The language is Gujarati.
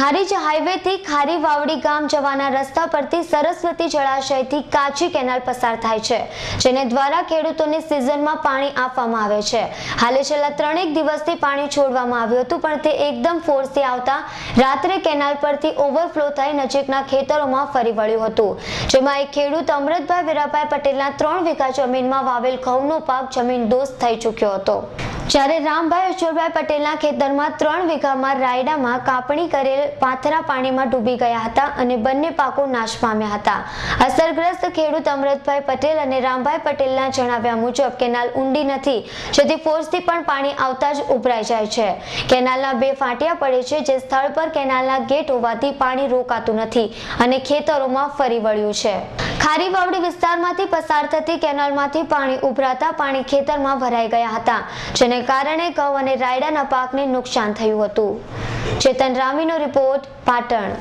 હારીજ હાઈવેથી ખારી વાવડી ગામ જવાના રસ્તા પરથી સરસ્વતી જળાશયથી કાચી કેનાલ પસાર થાય છે, જેને દ્વારા ખેડૂતોને સિઝનમાં પાણી આપવામાં આવે છે. હાલે છેલ્લા ત્રણેક દિવસથી પાણી છોડવામાં આવ્યું હતું, પણ તે એકદમ ફોર્સથી આવતા રાત્રે કેનાલ પરથી ઓવરફ્લો થઈ નજીકના ખેતરોમાં ફરી વળ્યું હતું. જેમાં એક ખેડૂત અમૃતભાઈ વીરાભાઈ પટેલના ત્રણ વીઘા જમીનમાં વાવેલ ઘઉંનો પાક જમીન દોસ્ત થઈ ચૂક્યો હતો. જ્યારે રામભાઈ અચોરભાઈ પટેલના ખેતરમાં ત્રણ વીઘામાં રાયડામાં કાપણી કરેલ પાથરા પાણીમાં ડૂબી ગયા હતા અને બંને પાકો નાશ પામ્યા હતા. અસરગ્રસ્ત ખેડૂત અમૃતભાઈ પટેલ અને રામભાઈ પટેલના જણાવ્યા મુજબ કેનાલ ઊંડી નથી, જેથી ફોર્સથી પણ પાણી આવતા જ ઉભરાઈ જાય છે. કેનાલના બે ફાટિયા પડે છે, જે સ્થળ પર કેનાલના ગેટ હોવાથી પાણી રોકાતું નથી અને ખેતરોમાં ફરી વળ્યું છે. ખારી વાવડી વિસ્તારમાંથી પસાર થતી કેનાલમાંથી પાણી ઉભરાતા પાણી ખેતરમાં ભરાઈ ગયા હતા, જેને કારણે ઘઉં અને રાયડાના પાકને નુકસાન થયું હતું. ચેતન રામીનો રિપોર્ટ પાટણ.